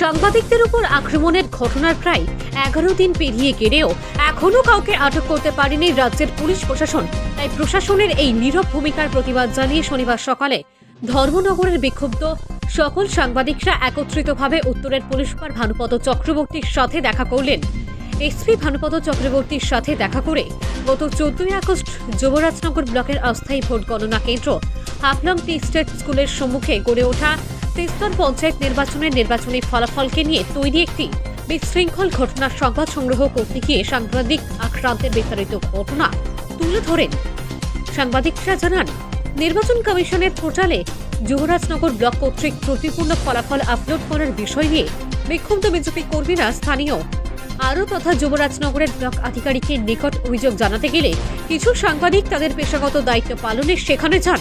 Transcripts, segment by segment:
সাংবাদিকদের উপর আক্রমণের ঘটনার প্রায় এগারো দিন পেরিয়ে গেলেও এখনও কাউকে আটক করতে পারেনি রাজ্যের পুলিশ প্রশাসন। তাই প্রশাসনের এই নীরব ভূমিকার প্রতিবাদ জানিয়ে শনিবার সকালে ধর্মনগরের বিক্ষুব্ধ সকল সাংবাদিকরা একত্রিতভাবে উত্তরের পুলিশ সুপার ভানুপদ চক্রবর্তীর সাথে দেখা করলেন। এসপি ভানুপদ চক্রবর্তীর সাথে দেখা করে গত চোদ্দই আগস্ট যুবরাজনগর ব্লকের অস্থায়ী ভোট গণনা কেন্দ্র হাফলং টি স্টেট স্কুলের সম্মুখে গড়ে ওঠা তেস্তর পঞ্চায়েত নির্বাচনের নির্বাচনী ফলাফলকে নিয়ে তৈরি একটি বিশৃঙ্খল ঘটনার সংবাদ সংগ্রহ করতে গিয়ে সাংবাদিক আক্রান্তের বিস্তারিত ঘটনা তুলে ধরেন। সাংবাদিকরা জানান, নির্বাচন কমিশনের পোর্টালে যুবরাজনগর ব্লক কর্তৃক ত্রুটিপূর্ণ ফলাফল আপলোড করার বিষয় নিয়ে বিক্ষুব্ধ বিজেপি কর্মীরা স্থানীয় আরও তথা যুবরাজনগরের ব্লক আধিকারিকের নিকট অভিযোগ জানাতে গেলে কিছু সাংবাদিক তাদের পেশাগত দায়িত্ব পালনে সেখানে যান।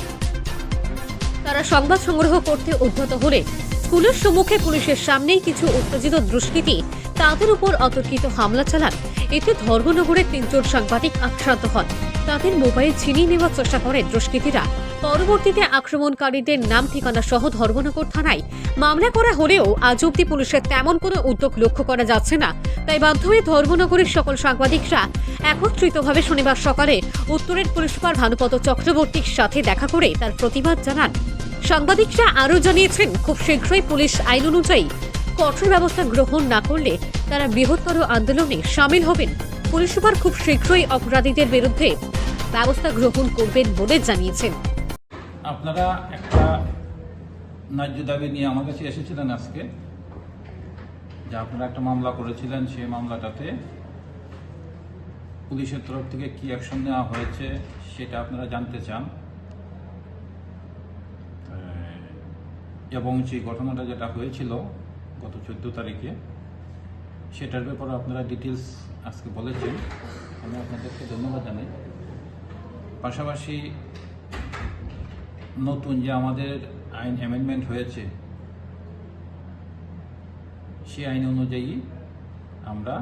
তারা সংবাদ সংগ্রহ করতে উদ্যত হলে স্কুলের সম্মুখে পুলিশের সামনেই কিছু উত্তেজিত দুষ্কৃতী তাদের উপর অতর্কিত হামলা চালান। এতে ধর্মনগরের তিনজন সাংবাদিক আক্রান্ত হন। তাদের মোবাইল ছিনিয়ে নেওয়ার চেষ্টা করে দুষ্কৃতীরা। পরবর্তীতে আক্রমণকারীদের নাম ঠিকানা সহ ধর্মনগর থানায় মামলা করা হলেও আজ অব্দি পুলিশের তেমন কোনো উদ্যোগ লক্ষ্য করা যাচ্ছে না। তাই হয়ে ধর্মনগরের সকল সাংবাদিকরা একত্রিতভাবে শনিবার সকালে উত্তরের পুলিশ সুপার ভানুপত চক্রবর্তীর সাথে দেখা করে তার প্রতিবাদ জানান। সাংবাদিকরা আরও জানিয়েছেন, খুব শীঘ্রই পুলিশ আইন অনুযায়ী কঠোর ব্যবস্থা গ্রহণ না করলে তারা বৃহত্তর আন্দোলনে সামিল হবেন। পুলিশ সুপার খুব শীঘ্রই অপরাধীদের বিরুদ্ধে ব্যবস্থা গ্রহণ করবেন বলে জানিয়েছেন। আপনারা একটা ন্যায্য দাবি নিয়ে আমার কাছে এসেছিলেন আজকে, যে আপনারা একটা মামলা করেছিলেন সেই মামলাটাতে পুলিশের তরফ থেকে কি অ্যাকশন নেওয়া হয়েছে সেটা আপনারা জানতে চান। এবং সেই ঘটনাটা যেটা হয়েছিল গত চোদ্দ তারিখে, সেটার ব্যাপারে আপনারা ডিটেলস আজকে বলেছেন। আমি আপনাদেরকে ধন্যবাদ জানাই। পাশাপাশি নতুন যে আমাদের আইন অ্যামেন্ডমেন্ট হয়েছে, সেই আইন অনুযায়ী আমরা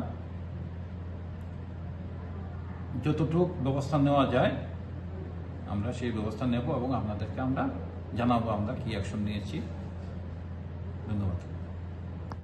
যতটুক ব্যবস্থা নেওয়া যায়, আমরা সেই ব্যবস্থা নেব এবং আপনাদেরকে আমরা জানাব আমরা কি অ্যাকশন নিয়েছি। ধন্যবাদ